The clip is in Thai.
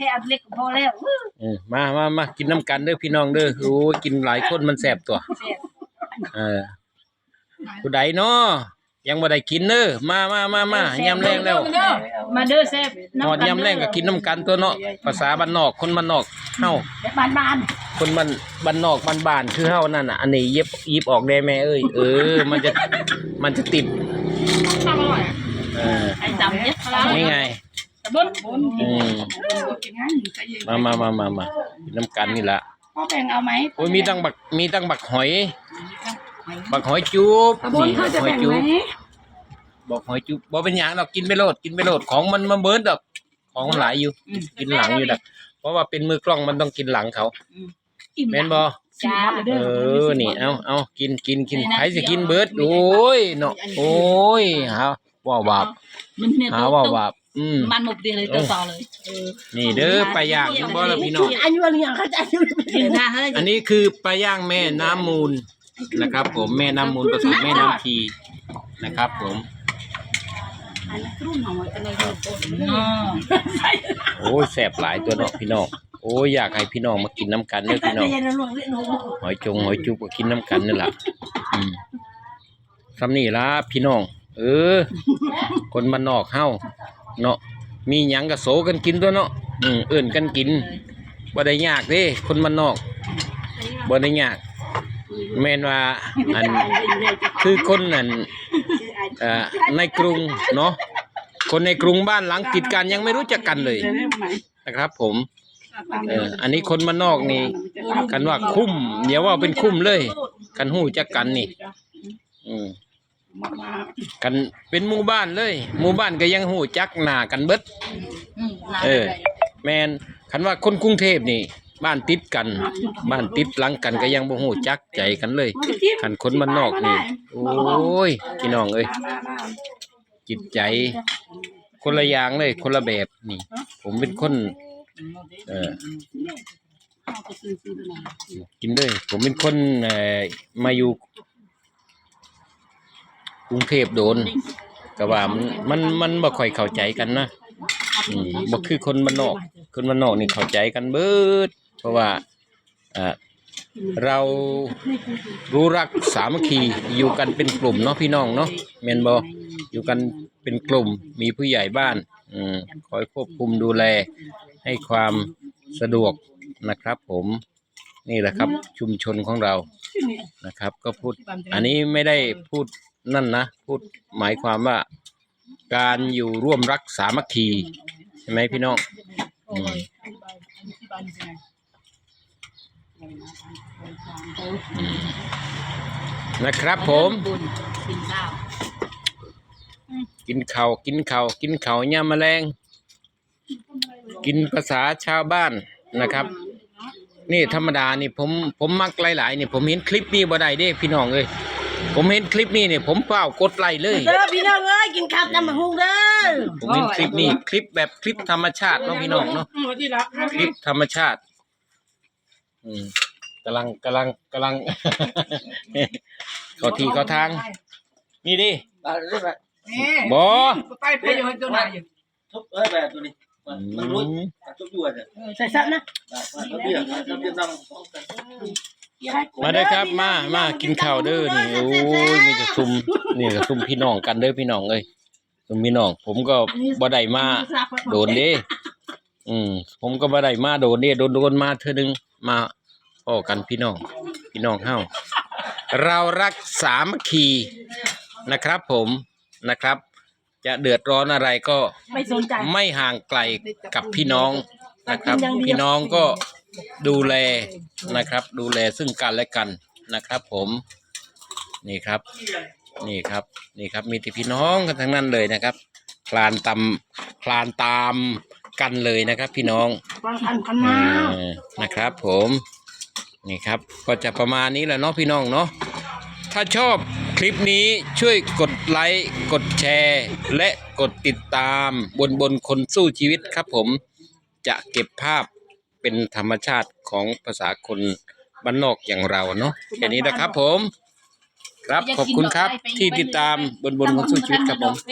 ค่อันเล็กก็พอแล้วอื้อเออมามามากินน้ำกันเด้อพี่น้องเด้อโอ้ยกินหลายคนมันแสบตัว แซ่บเออผู้ใดเนาะยังบ่ได้กินเด้อมามามามายามแรงแล้วมาเด้อแซ่บหอดยามแรงก็กินน้ำกันตัวเนาะภาษาบ้านนอกคนบ้านนอกเฮาแบบบ้านคนบ้านบ้านนอกบ้านบ้านคือเฮานั่นน่ะอันนี้เย็บยิบออกได้แม่เอ้ยเออ มันจะมันจะติดๆอร่อยเออไอ้จำเย็ดพลังนี่ไงตะ บนบนอืมมามามามามากินน้ำกันนี่ละพ่อแบ่งเอาไหมโอ้ยมีตั้งบักมีตั้งบักหอย บักหอยจุ๊บตะบนนี่เขาจะหอยแบ่งจุ๊ไหมบบอกหอยจุ๊บบ่เป็นหยังดอกกินไปโลดกินไปโลดของมันมาเบิดดอกของมันหลายอยู่ กินหลังอยู่ดอกเพราะว่าเป็นมือกล้องมันต้องกินหลังเขาแม่นบ่จ้าเออนี่เอาเอากินกินกินใครสิกินเบิดโอ้ยเนาะโอ้ยหาว่าบาปมันเนี่ยหาว่าบาป อืม มันหมดดีเลยตัวต่อเลยนี่เด้อปลาย่างเห็นบ่ล่ะพี่น้อง อายุอะไรอย่างเขาจะอายุเห็นนะเฮ้ยอันนี้คือปลาย่างแม่น้ำมูลนะครับ ผมแม่น้ำมูลผสมแม่น้ำทีนะครับ ผมอ๋อโอ้ยแสบหลายตัวเนาะพี่น้องโอ้ยอยากให้พี่น้องมากินน้ำกันเด้อพี่น้องหอยจงหอยจุกก็กินน้ำกันนี่แหละอืมซ้ำนี่ละพี่น้อง เออ คนมันนอกเฮา เนาะมีหยังก็โสกันกินตัวเนาะอืมเอื่นกันกินบ่ได้ยากเด้คนมันนอกบ่ได้ยากแม่นว่าอันคือคนนั่นเอ่อในกรุงเนาะคนในกรุงบ้านหลังติดกันยังไม่รู้จักกันเลยนะครับ ผมเอออันนี้คนมันนอกนี่กันว่าคุ้มเดี๋ยวว่าเป็นคุ้มเลย กันหู้จักกันนี่ กันเป็นหมู่บ้านเลยหมู่บ้านก็ยังหู้จักหน้ากันเบิดเออแมนคันว่าคนกรุงเทพนี่ บ้านติดกัน บ้านติดหลังกันก็ยังบ่หู้จักใจกันเลยคันคนมันนอกนี่ โอ้ยพี่น้องเอ้ยจิตใจ คนละอย่างเลย คนละแบบนี่ ผมเป็นคน เออกินเลยผมเป็นคนเอ่อมาอยู่ กรุงเทพโดนก็ว่ามันมันมันบ่ค่อยเข้าใจกันนะอืมบ่คือคนบ้านนอก คนบ้านนอกนี่เข้าใจกันเบิด เพราะว่าอ่าเรารู้รักสามัคคีอยู่กันเป็นกลุ่มเนาะพี่น้องเนาะแม่นบ่อยู่กันเป็นกลุ่มมีผู้ใหญ่บ้านอคอยควบคุมดูแลให้ความสะดวกนะครับ ผมนี่แหละครับชุมชนของเรานะครับ ก็พูด อันนี้ไม่ได้พูด นั่นนะพูดหมายความว่า การอยู่ร่วมรักสามัคคีใช่ไหมพี่น้องอืมอืมนะครับผมกินข้ากินข้ากินข้ากินข้าย่าแมลง กินภาษาชาวบ้านนะครับ นี่ธรรมดานี่ผมผมมักหลายๆนี่ผมเห็นคลิปนี้บ่ได้เด้พี่น้องเอ้ย ผมเห็นคลิปนี้เนี่ยผมเปล่ากดไลค์เลย เด้อพี่น้องเอ้ยกินข้าวน้ำมันหุงเด้อผมเห็นคลิปนี้คลิปแบบคลิปธรรมชาติเนาะพี่น้องเนาะคลิปธรรมชาติ อืมกำลังกำลังกำลัง เขาทีเขาทาง นี่ดิบอไปไปอยู่ตัวไหนอยู่ทุบเอ้ยแบบตัวนี้มันมันรู้ทุบอยู่อะใส่ซับนะ มันเบี้ยมันเบี้ยนั่งมาเด้อครับมามากินข้าวเด้อนี่โอ้ยมีแต่ซุมนี่ก็ซุมพี่น้องกันเด้อพี่น้องเอ้ยซุมพี่น้อง ผมก็บ่ได้มาโดนเด้อืมผมก็บ่ได้มาโดนเด้โดนโดนมาเธอนึงมาพ่อกันพี่น้อง พี่น้องเฮาเรารักสามัคคีนะครับ ผมนะครับ จะเดือดร้อนอะไรก็ไม่สนใจ ไม่ห่างไกลกับพี่น้องนะครับ พี่น้องก็ ดูแลนะครับ ดูแลซึ่งกันและกันนะครับ ผมนี่ครับ นี่ครับ นี่ครับ มีแต่พี่น้องกันทั้งนั้นเลยนะครับ คลานตามคลานตามกันเลยนะครับ พี่น้องฟังทันกันเอมาอนะครับ ผมนี่ครับ ก็จะประมาณนี้แหละเนาะพี่น้องเนาะถ้าชอบคลิปนี้ช่วยกดไลค์กดแชร์ และกดติดตามบนบนคนสู้ชีวิตครับผมจะเก็บภาพ เป็นธรรมชาติของภาษาคนบ้านนอกอย่างเราเนาะแค่นี้นะครับผม ครับขอบคุณครับที่ติดตามบนบนคนสู้ชีวิตครับผม